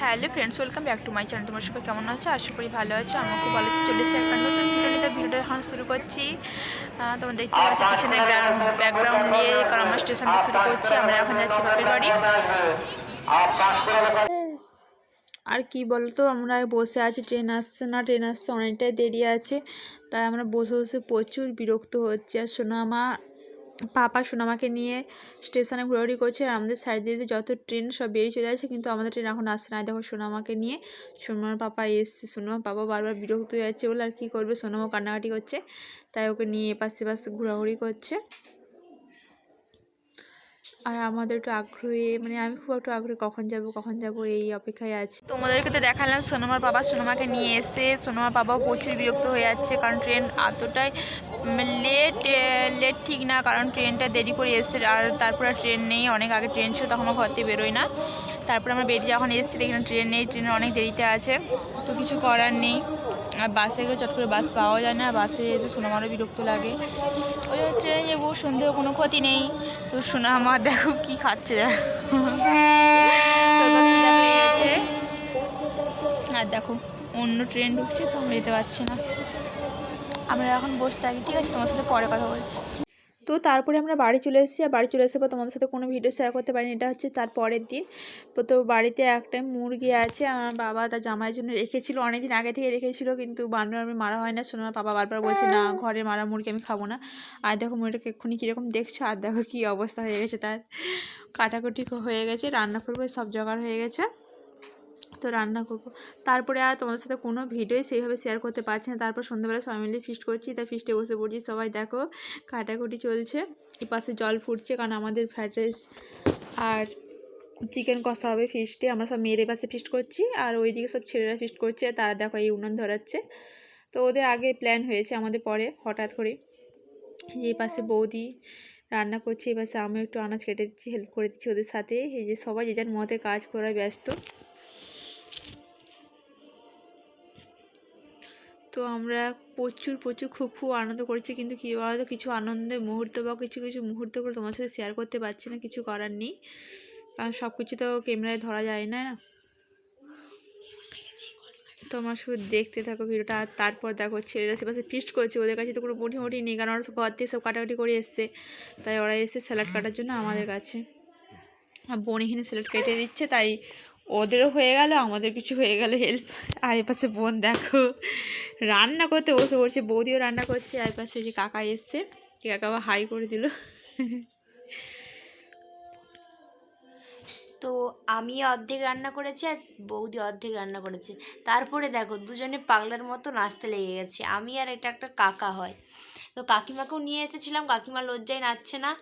Hello friends, welcome back to my channel. তোমার সবাই কেমন আছো? আশা করি ভালো আছো। আমি খুব ভালো আছি। চলে এসেছি একটা নতুন ভিডিও নিয়ে। তো ভিডিওটা এখন শুরু করছি। তোমরা দেখতে পাচ্ছ, পিছনে ব্যাকগ্রাউন্ড নিয়ে কারণ স্টেশন থেকে শুরু করছি। আমরা এখন যাচ্ছি বাপের বাড়ি। আর কি বলতো, আমরা বসে আছি। ট্রেন আসছে না, ট্রেন আসছে অনেকটাই দেরি আছে। তাই আমরা বসে বসে প্রচুর বিরক্ত হচ্ছে। আর সোনামা পাপা সোনামাকে নিয়ে স্টেশনে ঘোরাঘুরি করছে আর আমাদের সাইড দিয়ে যত ট্রেন সব বেরিয়ে চলে যাচ্ছে, কিন্তু আমাদের ট্রেন এখন আসছে না। দেখো সোনামাকে নিয়ে সোনামার পাপা এসছে। সোনামার পাপা বারবার বিরক্ত হয়ে যাচ্ছে বলে আর কী করবে? সোনামা কান্নাকাটি করছে, তাই ওকে নিয়ে এপাশে পাশে ঘোরাঘুরি করছে। আর আমাদের একটু আগ্রহী মানে আমি খুব একটু আগ্রহী কখন যাব কখন যাব এই অপেক্ষায় আছি। তোমাদেরকে তো দেখালাম, সোনামার বাবা সোনামাকে নিয়ে এসে সোনামার বাবাও প্রচুর বিরক্ত হয়ে যাচ্ছে, কারণ ট্রেন এতটাই লেট লেট ঠিক না, কারণ ট্রেনটা দেরি করে এসছে। আর তারপরে ট্রেন নেই, অনেক আগে ট্রেন ছিল, তখন আমরা ঘর থেকে বেরোই না। তারপরে আমরা বেরিয়ে যখন এসেছি, দেখলাম ট্রেন নেই ট্রেন অনেক দেরিতে আছে। তো কিছু করার নেই। আর বাসে গেলে চট করে বাস পাওয়া যায় না, বাসে যেতে সোনামারও বিরক্ত লাগে। ওই জন্য ট্রেনে যাব সন্ধেও কোনো ক্ষতি নেই। তো সোনা আমার দেখো কি খাচ্ছে। আর দেখো, অন্য ট্রেন ঢুকছে, তো আমরা যেতে পারছি না। আমরা এখন বসে থাকি, ঠিক আছে? তোমার সাথে পরে কথা বলছি। তো তারপরে আমরা বাড়ি চলে এসেছি আর বাড়ি চলে এসে পর তোমাদের সাথে কোনো ভিডিও শেয়ার করতে পারিনি। এটা হচ্ছে তার পরের দিন। তো বাড়িতে একটা মুরগি আছে আমার বাবা তার জামাইয়ের জন্য রেখেছিল, অনেকদিন আগে থেকে রেখেছিল, কিন্তু বানর আমি মারা হয় না। শোনো বাবা বারবার বলছে, না, ঘরে মারা মুরগি আমি খাব না। আর দেখো মুরগিটাকে এক্ষুনি কীরকম দেখছ, আর দেখো কী অবস্থা হয়ে গেছে তার। কাটাকুটি হয়ে গেছে, রান্না করব, সব জোগাড় হয়ে গেছে। তো রান্না করব। তারপরে আর তোমাদের সাথে কোনো ভিডিওই সেইভাবে শেয়ার করতে পারছি না। তারপর সন্ধ্যাবেলা সবাই মিলে ফিস্ট করছি, তাই ফিস্টে বসে পড়ছি। সবাই দেখো, কাটাকুটি চলছে। এই পাশে জল ফুটছে কারণ আমাদের ফ্রাইড রাইস আর চিকেন কষা হবে ফিস্টে আমরা সব মেয়েদের পাশে ফিস্ট করছি আর ওইদিকে সব ছেলেরা ফিস্ট করছে। তারা দেখো এই উনুন ধরাচ্ছে। তো ওদের আগে প্ল্যান হয়েছে আমাদের পরে হঠাৎ করে। যে পাশে বৌদি রান্না করছে পাশে আমি একটু আনাজ কেটে দিচ্ছি হেল্প করে দিচ্ছি ওদের সাথে। এই যে সবাই যে যার মতে কাজ করায় ব্যস্ত। তো আমরা প্রচুর প্রচুর খুব খুব আনন্দ করেছি। কিন্তু কী বলতো, কিছু আনন্দের মুহূর্ত বা কিছু কিছু মুহূর্তগুলো তোমার সাথে শেয়ার করতে পারছি না, কিছু করার নেই। কারণ সব কিছু তো ক্যামেরায় ধরা যায় না না? তোমার শুধু দেখতে থাকো ভিডিওটা, আর তারপর দেখো ছেলেরা সেপাশে ফিস্ট করেছে, ওদের কাছে তো কোনো মুঠি নেই, কারণ ওরা ঘর থেকে সব কাটাকাটি করে এসছে। তাই ওরা এসে স্যালাড কাটার জন্য আমাদের কাছে। আর বোন এখানে স্যালাড কেটে দিচ্ছে তাই ওদেরও হয়ে গেল, আমাদের কিছু হয়ে গেল হেল্প আর এপাশে বোন দেখো। রান্না করতে বসে পড়ছে, বৌদিও রান্না করছে, আর পাশে যে কাকা এসছে কাকা বা হাই করে দিল। তো আমি অর্ধেক রান্না করেছি আর বৌদি অর্ধেক রান্না করেছে। তারপরে দেখো, দুজনে পাগলার মতো নাচতে লেগে গেছে। আমি আর এটা একটা কাকা হয়। তো কাকিমাকেও নিয়ে এসেছিলাম, কাকিমা লজ্জায় নাচছে না।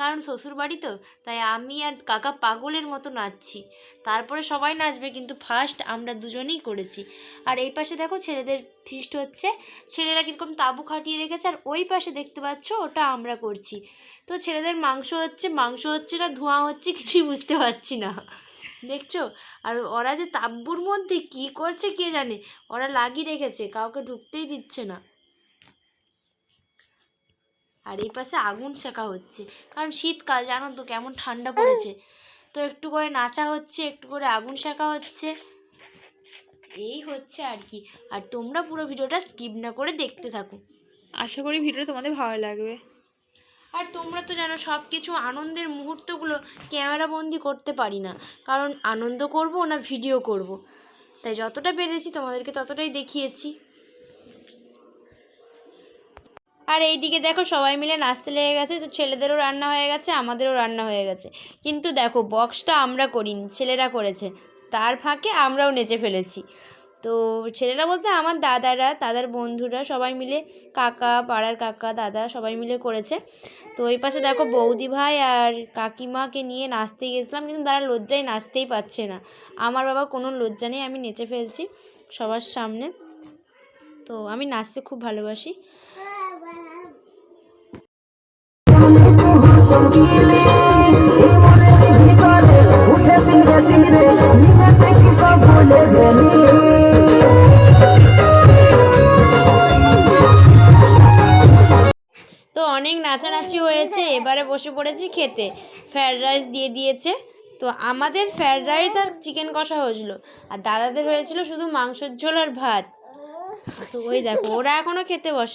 কারণ শ্বশুর বাড়ি তো, তাই আমি আর কাকা পাগলের মতো নাচছি। তারপরে সবাই নাচবে কিন্তু ফার্স্ট আমরা দুজনেই করেছি। আর এই পাশে দেখো ছেলেদের ফিস্ট হচ্ছে, ছেলেরা কীরকম তাঁবু খাটিয়ে রেখেছে আর ওই পাশে দেখতে পাচ্ছ ওটা আমরা করছি। তো ছেলেদের মাংস হচ্ছে মাংস হচ্ছে না, ধোঁয়া হচ্ছে, কিছুই বুঝতে পারছি না। দেখছ? আর ওরা যে তাব্বুর মধ্যে কি করছে কে জানে? ওরা লাগিয়ে রেখেছে, কাউকে ঢুকতেই দিচ্ছে না। আর এই পাশে আগুন শেখা হচ্ছে। কারণ শীতকাল জানো তো কেমন ঠান্ডা পড়েছে। তো একটু করে নাচা হচ্ছে একটু করে আগুন শেখা হচ্ছে। এই হচ্ছে আর কি। আর তোমরা পুরো ভিডিওটা স্কিপ না করে দেখতে থাকো। আশা করি ভিডিওটা তোমাদের ভালো লাগবে। আর তোমরা তো জানো সব কিছু আনন্দের মুহূর্তগুলো ক্যামেরা বন্দি করতে পারি না। কারণ আনন্দ করব না ভিডিও করব। তাই যতটা পেরেছি তোমাদেরকে ততটাই দেখিয়েছি। আর এইদিকে দেখো সবাই মিলে নাচতে লেগে গেছে, তো ছেলেদেরও রান্না হয়ে গেছে, আমাদেরও রান্না হয়ে গেছে। কিন্তু দেখো বক্সটা আমরা করিনি, ছেলেরা করেছে। তার ফাঁকে আমরাও নেচে ফেলেছি। তো ছেলেরা বলতে আমার দাদারা দাদার বন্ধুরা সবাই মিলে, কাকা, পাড়ার কাকা, দাদা সবাই মিলে করেছে। তো ওই পাশে দেখো বৌদি ভাই আর কাকিমাকে নিয়ে নাচতে গেছিলাম, কিন্তু তারা লজ্জায় নাচতেই পারছে না। আমার বাবা কোনো লজ্জা নেই, আমি নেচে ফেলছি সবার সামনে। তো আমি নাচতে খুব ভালোবাসি। অনেক নাচানাচি হয়েছে, এবারে বসে পড়েছি খেতে। ফ্রায়েড রাইস দিয়ে দিয়েছে। তো আমাদের ফ্রায়েড রাইস আর চিকেন কষা হয়েছিল। আর দাদাদের হয়েছিল শুধু মাংসের ঝোল আর ভাত। তো ওই দেখো, ওরা এখনও খেতে বস।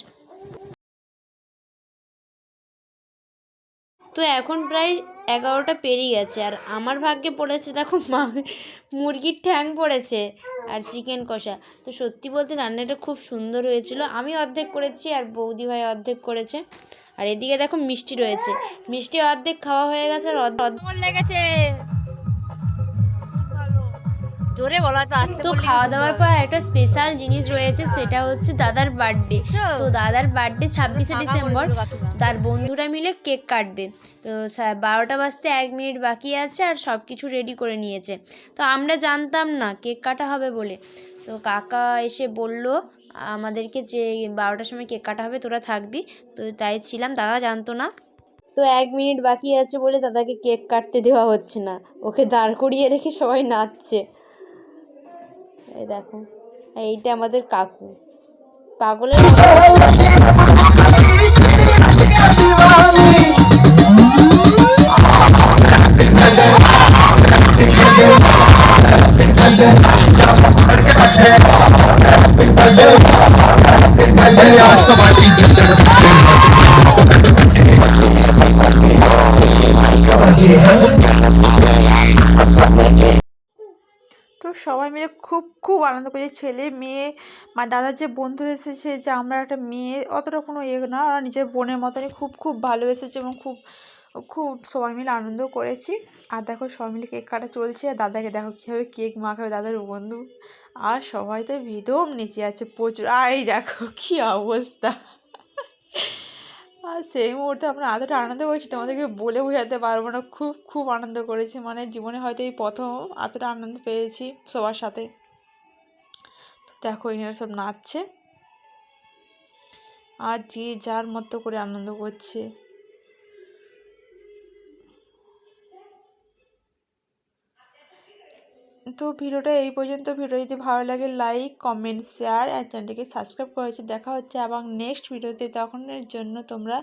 তো এখন প্রায় এগারোটা পেরিয়ে গেছে আর আমার ভাগ্যে পড়েছে দেখো মা- মুরগির ঠ্যাং পড়েছে আর চিকেন কষা। তো সত্যি বলতে রান্নাটা খুব সুন্দর হয়েছিল। আমি অর্ধেক করেছি আর বৌদি ভাই অর্ধেক করেছে। আর এদিকে দেখো মিষ্টি রয়েছে। মিষ্টি অর্ধেক খাওয়া হয়ে গেছে আর অর্ধেক লেগেছে? জোরে বলা তো আসতে তো খাওয়া দাওয়ার পর একটা স্পেশাল জিনিস রয়েছে সেটা হচ্ছে দাদার বার্থডে তো দাদার বার্থডে ছাব্বিশে ডিসেম্বর। তার বন্ধুরা মিলে কেক কাটবে। তো বারোটা বাজতে এক মিনিট বাকি আছে আর সব কিছু রেডি করে নিয়েছে। তো আমরা জানতাম না কেক কাটা হবে বলে। তো কাকা এসে বলল আমাদেরকে যে বারোটার সময় কেক কাটা হবে তোরা থাকবি। তো তাই ছিলাম দাদা জানতো না। তো এক মিনিট বাকি আছে বলে দাদাকে কেক কাটতে দেওয়া হচ্ছে না। ওকে দাঁড় করিয়ে রেখে সবাই নাচছে। এই দেখো এইটা আমাদের কাকু। পাগলের মতো। সবাই মিলে খুব খুব আনন্দ করেছে ছেলে, মেয়ে, মা দাদার যে বন্ধুরা এসেছে, যে আমরা একটা মেয়ে, অতটা কোনো ইয়ে না, ওরা নিজের বোনের মতনই খুব খুব ভালোবেসেছে এবং খুব খুব সবাই মিলে আনন্দ করেছি। আর দেখো সবাই মিলে কেক কাটা চলছে। আর দাদাকে দেখো কীভাবে কেক মাখাবে দাদার বন্ধু। আর সবাই তো ভিদম নিচে আছে, প্রচুর। আই দেখো কী অবস্থা। আর সেই মুহূর্তে আমরা এতটা আনন্দ করেছি, তোমাদেরকে বলে বোঝাতে পারব না। খুব খুব আনন্দ করেছি। মানে জীবনে হয়তো এই প্রথম এতটা আনন্দ পেয়েছি সবার সাথে। তো দেখো, এখানে সব নাচছে। আর যে যার মতো করে আনন্দ করছে। তো ভিডিওটা এই পর্যন্ত। ভিডিও যদি ভালো লাগে লাইক কমেন্ট শেয়ার আর চ্যানেলটিকে সাবস্ক্রাইব করেছে দেখা হচ্ছে এবং নেক্সট ভিডিওতে। তখনের জন্য তোমরা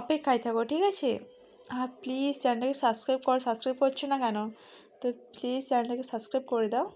অপেক্ষায় থাকো, ঠিক আছে? আর প্লিজ চ্যানেলটাকে সাবস্ক্রাইব করো। সাবস্ক্রাইব করছ না কেন? তো প্লিজ চ্যানেলটাকে সাবস্ক্রাইব করে দাও।